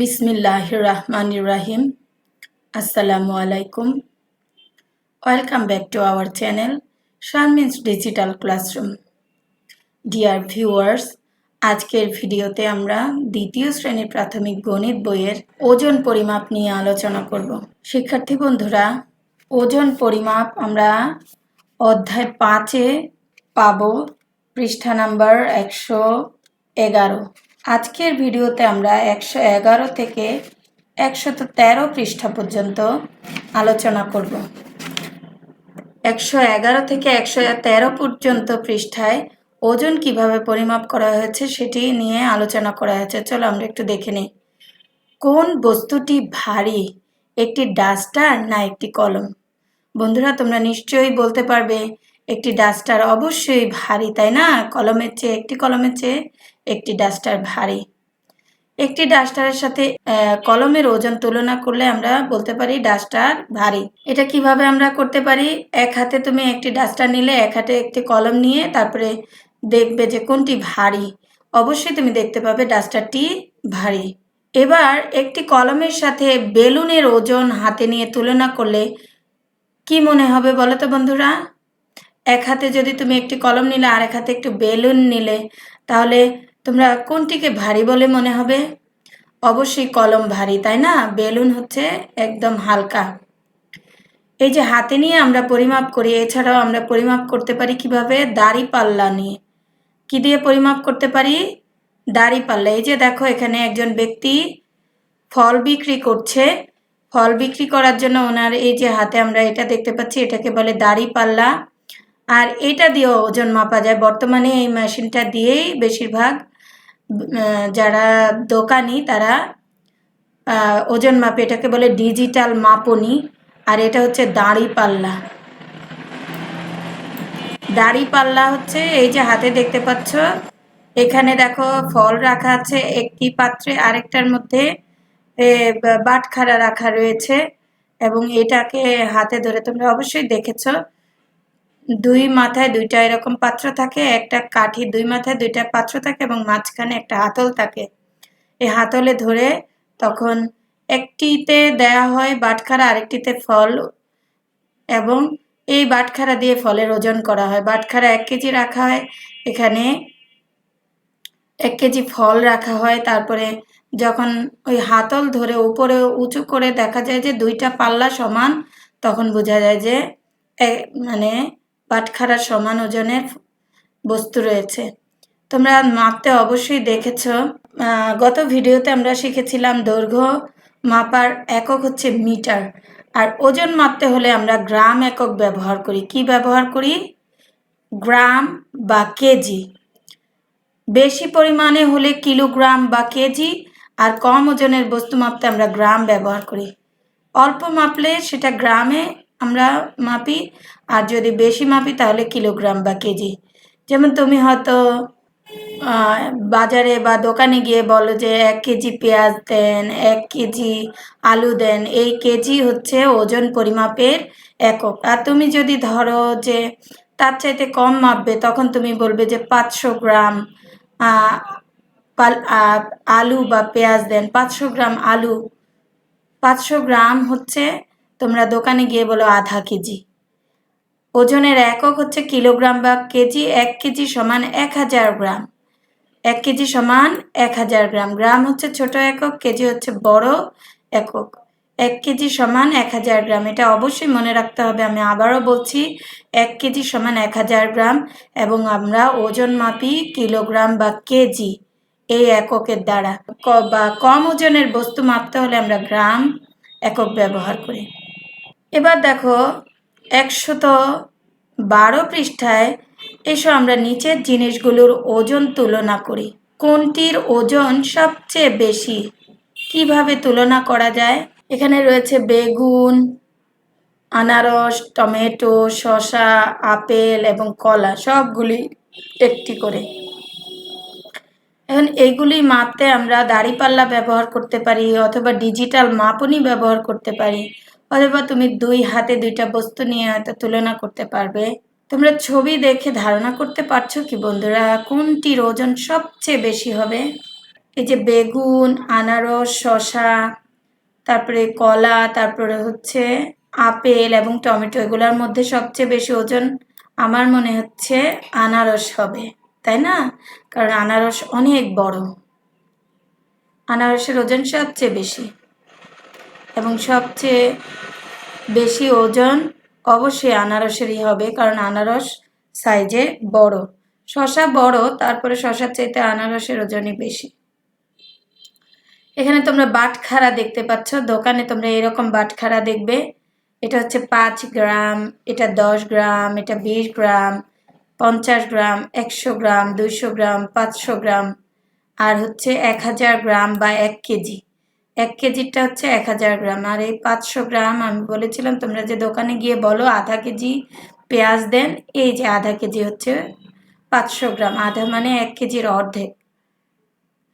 বিসমিল্লাহ রহমান রাহিম আসসালামু আলাইকুম welcome back to our channel Sharmin's digital classroom dear viewers আজকের ভিডিওতে আমরা দ্বিতীয় শ্রেণির প্রাথমিক গণিত বইয়ের ওজন পরিমাপ নিয়ে আলোচনা করব। শিক্ষার্থী বন্ধুরা, ওজন পরিমাপ আমরা অধ্যায় পাঁচে পাব, পৃষ্ঠা নাম্বার একশো এগারো। আজকের ভিডিওতে আমরা একশো এগারো থেকে একশত তেরো পৃষ্ঠা পর্যন্ত আলোচনা করব। একশো এগারো থেকে একশো তেরো পর্যন্ত পৃষ্ঠায় ওজন কীভাবে পরিমাপ করা হয়েছে সেটি নিয়ে আলোচনা করা হয়েছে। চলো আমরা একটু দেখে নিই। কোন বস্তুটি ভারী, একটি ডাস্টার না একটি কলম? বন্ধুরা, তোমরা নিশ্চয়ই বলতে পারবে, একটি ডাস্টার অবশ্যই ভারী, তাই না? কলমের চেয়ে, একটি কলমের চেয়ে একটি ডাস্টার ভারী। একটি ডাস্টারের সাথে কলমের ওজন তুলনা করলে আমরা বলতে পারি ডাস্টার ভারী। এটা কীভাবে আমরা করতে পারি? এক হাতে তুমি একটি ডাস্টার নিলে, এক হাতে একটি কলম নিয়ে তারপরে দেখবে যে কোনটি ভারী। অবশ্যই তুমি দেখতে পাবে ডাস্টারটি ভারী। এবার একটি কলমের সাথে বেলুনের ওজন হাতে নিয়ে তুলনা করলে কি মনে হবে বলো তো বন্ধুরা? এক হাতে যদি তুমি একটি কলম নিলে আর এক হাতে একটু বেলুন নিলে, তাহলে তোমরা কোনটিকে ভারী বলে মনে হবে? অবশ্যই কলম ভারী, তাই না? বেলুন হচ্ছে একদম হালকা। এই যে হাতে নিয়ে আমরা পরিমাপ করি, এছাড়াও আমরা পরিমাপ করতে পারি কীভাবে? দাড়ি পাল্লা নিয়ে। কি দিয়ে পরিমাপ করতে পারি? দাড়ি পাল্লা। এই যে দেখো, এখানে একজন ব্যক্তি ফল বিক্রি করছে। ফল বিক্রি করার জন্য ওনার এই যে হাতে আমরা এটা দেখতে পাচ্ছি, এটাকে বলে দাড়ি পাল্লা। আর এটা দিয়েও ওজন মাপা যায়। বর্তমানে এই মেশিনটা দিয়েই বেশিরভাগ যারা দোকানি, তারা ওজন মাপে এটাকে বলে ডিজিটাল মাপনি, আর এটা হচ্ছে দাড়ি পাল্লা। দাড়ি পাল্লা হচ্ছে, এই যে হাতে দেখতে পাচ্ছ, এখানে দেখো ফল রাখা আছে একটি পাত্রে, আরেকটার মধ্যে বাটখারা রাখা রয়েছে, এবং এটাকে হাতে ধরে তোমরা অবশ্যই দেখেছ। দুই মাথায় দুইটা এরকম পাত্র থাকে, একটা কাঠি দুই মাথায় দুইটা পাত্র থাকে এবং মাঝখানে একটা হাতল থাকে। এই হাতলে ধরে তখন একটিতে দেয়া হয় বাটখারা, আরেকটিতে ফল এবং এই বাটখারা দিয়ে ফলের ওজন করা হয়। বাটখারা এক কেজি রাখা হয়, এখানে এক কেজি ফল রাখা হয়। তারপরে যখন ওই হাতল ধরে উপরে উঁচু করে দেখা যায় যে দুইটা পাল্লা সমান, তখন বোঝা যায় যে মানে পাটখারার সমান ওজনের বস্তু রয়েছে। তোমরা মাপতে অবশ্যই দেখেছ। গত ভিডিওতে আমরা শিখেছিলাম দৈর্ঘ্য মাপার একক হচ্ছে মিটার। আর ওজন মাপতে হলে আমরা গ্রাম একক ব্যবহার করি। কি ব্যবহার করি? গ্রাম বা কেজি। বেশি পরিমাণে হলে কিলোগ্রাম বা কেজি, আর কম ওজনের বস্তু মাপতে আমরা গ্রাম ব্যবহার করি। অল্প মাপলে সেটা গ্রামে আমরা মাপি, আর যদি বেশি মাপি তাহলে কিলোগ্রাম বা কেজি। যেমন তুমি হয়তো বাজারে বা দোকানে গিয়ে বলো যে এক কেজি পেঁয়াজ দেন, এক কেজি আলু দেন, এই কেজি হচ্ছে ওজন পরিমাপের একক। আর তুমি যদি ধরো যে তার চাইতে কম মাপবে, তখন তুমি বলবে যে পাঁচশো গ্রাম আলু বা পেঁয়াজ দেন, পাঁচশো গ্রাম আলু। পাঁচশো গ্রাম হচ্ছে তোমরা দোকানে গিয়ে বলো আধা কেজি। ওজনের একক হচ্ছে কিলোগ্রাম বা কেজি, এক কেজি সমান এক হাজার গ্রাম। এক কেজি সমান এক হাজার গ্রাম। গ্রাম হচ্ছে ছোট একক, কেজি হচ্ছে বড় একক। এক কেজি সমান এক হাজার গ্রাম। এটা অবশ্যই মনে রাখতে হবে, আমি আবারও বলছি, এক কেজি সমান এক হাজার গ্রাম এবং আমরা ওজন মাপি কিলোগ্রাম বা কেজি এই এককের দ্বারা। বা কম ওজনের বস্তু মাপতে হলে আমরা গ্রাম একক ব্যবহার করি। এবার দেখো, একশত বারো পৃষ্ঠায় এসো আমরা নিচের জিনিসগুলোর ওজন তুলনা করি। কোনটির ওজন সবচেয়ে বেশি? কীভাবে তুলনা করা যায়? এখানে রয়েছে বেগুন, আনারস, টমেটো, শসা, আপেল এবং কলা, সবগুলি একটি করে। এখন এইগুলি মাপতে আমরা দাড়িপাল্লা ব্যবহার করতে পারি অথবা ডিজিটাল মাপনি ব্যবহার করতে পারি। অথবা তুমি দুই হাতে দুইটা বস্তু নিয়ে হয়তো তুলনা করতে পারবে। তোমরা ছবি দেখে ধারণা করতে পারছ কি বন্ধুরা? কোনটির ওজন সবচেয়ে বেশি হবে? এই যে বেগুন, আনারস শশা তারপরে কলা, তারপরে হচ্ছে আপেল এবং টমেটো, এগুলোর মধ্যে সবচেয়ে বেশি ওজন আমার মনে হচ্ছে আনারস হবে, তাই না? কারণ আনারস অনেক বড়। আনারসের ওজন সবচেয়ে বেশি। এবং সবচেয়ে বেশি ওজন অবশ্যই আনারসেরই হবে, কারণ আনারস সাইজে বড়। শশা বড়, তারপরে শশার চাইতে আনারসের ওজনই বেশি। এখানে তোমরা বাটখারা দেখতে পাচ্ছ। দোকানে তোমরা এরকম বাটখারা দেখবে। এটা হচ্ছে পাঁচ গ্রাম, এটা দশ গ্রাম, এটা বিশ গ্রাম, পঞ্চাশ গ্রাম, একশো গ্রাম, দুইশো গ্রাম, পাঁচশো গ্রাম, আর হচ্ছে এক হাজার গ্রাম বা এক কেজি। এক কেজিটা হচ্ছে এক হাজার গ্রাম। আর এই পাঁচশো গ্রাম আমি বলেছিলাম, তোমরা যে দোকানে গিয়ে বলো আধা কেজি পেঁয়াজ দেন, এই যে আধা কেজি হচ্ছে পাঁচশো গ্রাম, আধা মানে এক কেজির অর্ধেক।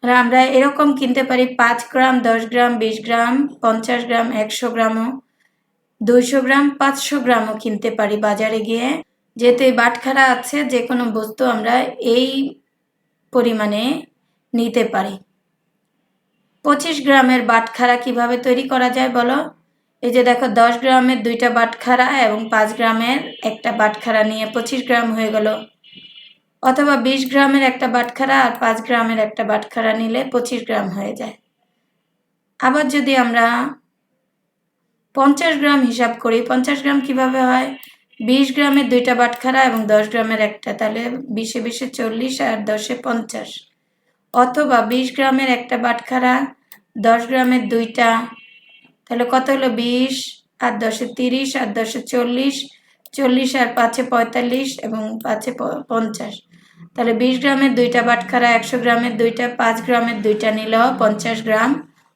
আর আমরা এরকম কিনতে পারি, পাঁচ গ্রাম, দশ গ্রাম, বিশ গ্রাম, পঞ্চাশ গ্রাম, একশো গ্রামও, দুইশো গ্রাম, পাঁচশো গ্রামও কিনতে পারি বাজারে গিয়ে। যেহেতু এই বাটখারা আছে, যে কোনো বস্তু আমরা এই পরিমাণে নিতে পারি। পঁচিশ গ্রামের বাটখারা কীভাবে তৈরি করা যায় বলো? এই যে দেখো, দশ গ্রামের দুইটা বাটখারা এবং পাঁচ গ্রামের একটা বাটখারা নিয়ে পঁচিশ গ্রাম হয়ে গেল। অথবা বিশ গ্রামের একটা বাটখারা আর পাঁচ গ্রামের একটা বাটখারা নিলে পঁচিশ গ্রাম হয়ে যায়। আবার যদি আমরা পঞ্চাশ গ্রাম হিসাব করি, পঞ্চাশ গ্রাম কীভাবে হয়? বিশ গ্রামের দুইটা বাটখারা এবং দশ গ্রামের একটা, তাহলে বিশে বিশে চল্লিশ আর দশে পঞ্চাশ। অথবা বিশ গ্রামের একটা বাটখারা, দশ গ্রামের দুইটা, তাহলে কত হলো বিশ? আর দশে তিরিশ আর দশে চল্লিশ চল্লিশ আর পাঁচে পঁয়তাল্লিশ এবং পাঁচে পঞ্চাশ। তাহলে বিশ গ্রামের দুইটা বাটখারা, একশো গ্রামের দুইটা, পাঁচ গ্রামের দুইটা নিলেও পঞ্চাশ গ্রাম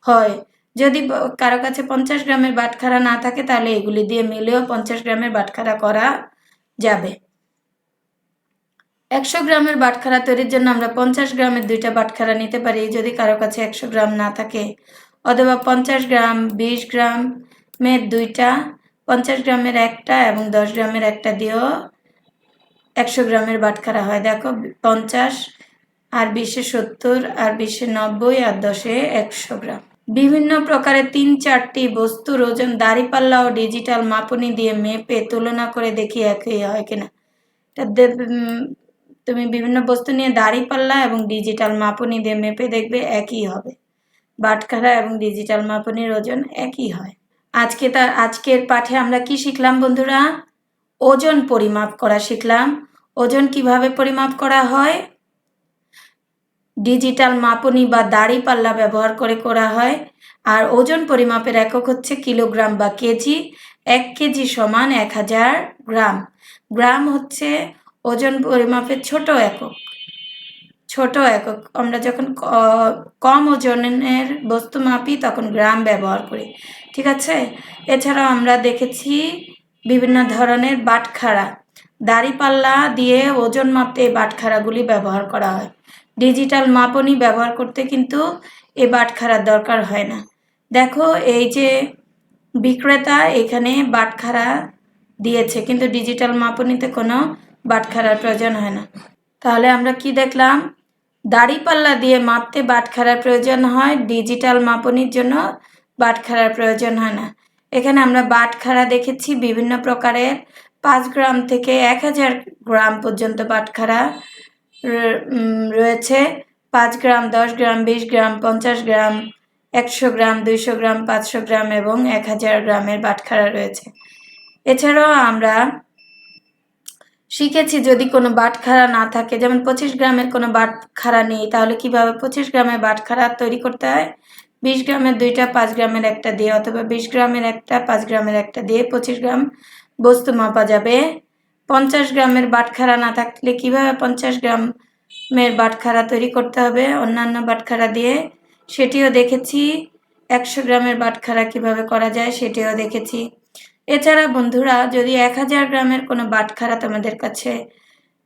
হয়। যদি কারও কাছে পঞ্চাশ গ্রামের বাটখারা না থাকে, তাহলে এগুলি দিয়ে মিলেও পঞ্চাশ গ্রামের বাটখারা করা যাবে। একশো গ্রামের বাটখারা তৈরির জন্য আমরা পঞ্চাশ গ্রামের দুইটা বাটখারা নিতে পারি, যদি কারও কাছে একশো গ্রাম না থাকে। অথবা পঞ্চাশ গ্রাম, বিশ গ্রামের দুইটা, পঞ্চাশ গ্রামের একটা এবং দশ গ্রামের একটা দিয়েও একশো গ্রামের বাটখারা হয়। দেখো, পঞ্চাশ আর বিশে সত্তর আর বিশে নব্বই আর দশে একশো গ্রাম। বিভিন্ন প্রকারের তিন চারটি বস্তুর ওজন দাড়িপাল্লা ও ডিজিটাল মাপনি দিয়ে মেপে তুলনা করে দেখি একই হয় কিনা। তুমি বিভিন্ন বস্তু নিয়ে দাড়িপাল্লা এবং ডিজিটাল মাপনি দিয়ে মেপে দেখবে একই হবে। বাটখারা এবং ডিজিটাল মাপনির ওজন একই হয়। আজকে তার, আজকের পাঠে আমরা কি শিখলাম বন্ধুরা? ওজন পরিমাপ করা শিখলাম। ওজন কীভাবে পরিমাপ করা হয়? ডিজিটাল মাপনি বা দাড়ি পাল্লা ব্যবহার করে করা হয়। আর ওজন পরিমাপের একক হচ্ছে কিলোগ্রাম বা কেজি। এক কেজি সমান এক হাজার গ্রাম। গ্রাম হচ্ছে ওজন পরিমাপের ছোট একক। ছোট একক। আমরা যখন কম ওজনের বস্তু মাপি, তখন গ্রাম ব্যবহার করি। ঠিক আছে? এছাড়াও আমরা দেখেছি বিভিন্ন ধরনের বাটখারা। দাড়িপাল্লা দিয়ে ওজন মাপতে এই বাটখারাগুলি ব্যবহার করা হয়। ডিজিটাল মাপনি ব্যবহার করতে কিন্তু এ বাটখারার দরকার হয় না। দেখো, এই যে বিক্রেতা এখানে বাটখারা দিয়েছে, কিন্তু ডিজিটাল মাপনিতে কোনো বাটখারার প্রয়োজন হয় না। তাহলে আমরা কি দেখলাম? দাড়িপাল্লা দিয়ে মাপতে বাটখারার প্রয়োজন হয়, ডিজিটাল মাপনির জন্য বাটখারার প্রয়োজন হয় না। এখানে আমরা বাটখারা দেখেছি বিভিন্ন প্রকারের। পাঁচ গ্রাম থেকে এক হাজার গ্রাম পর্যন্ত বাটখারা রয়েছে। পাঁচ গ্রাম, দশ গ্রাম, বিশ গ্রাম, পঞ্চাশ গ্রাম, একশো গ্রাম, দুইশো গ্রাম, পাঁচশো গ্রাম এবং এক হাজার গ্রামের বাটখারা রয়েছে। এছাড়াও আমরা শিখেছি যদি কোনো বাটখারা না থাকে। যেমন পঁচিশ গ্রামের কোনো বাটখারা নেই, তাহলে কীভাবে পঁচিশ গ্রামের বাটখারা তৈরি করতে হয়? বিশ গ্রামের দুইটা, পাঁচ গ্রামের একটা দিয়ে, অথবা বিশ গ্রামের একটা, পাঁচ গ্রামের একটা দিয়ে পঁচিশ গ্রাম বস্তু মাপা যাবে। পঞ্চাশ গ্রামের বাটখারা না থাকলে কীভাবে পঞ্চাশ গ্রামের বাটখারা তৈরি করতে হবে? অন্যান্য বাটখারা দিয়ে। সেটিও দেখেছি। একশো গ্রামের বাটখারা কীভাবে করা যায় সেটিও দেখেছি। এছাড়া বন্ধুরা, যদি এক হাজার গ্রামের কোনো বাটখারা তোমাদের কাছে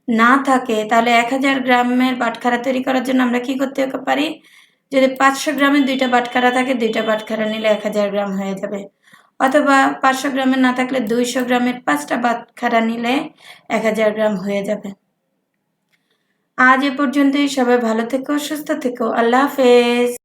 না থাকে, তাহলে এক হাজার গ্রামের বাটখারা তৈরি করার জন্য আমরা কি করতে পারি? যদি পাঁচশো গ্রামের দুইটা বাটখারা থাকে, দুইটা বাটখারা নিলে এক হাজার গ্রাম হয়ে যাবে। অথবা পাঁচশো গ্রামের না থাকলে দুইশো গ্রামের পাঁচটা বাটখারা নিলে এক হাজার গ্রাম হয়ে যাবে। আজ এ পর্যন্তই। সবাই ভালো থেকো, সুস্থ থেকো। আল্লাহ হাফেজ।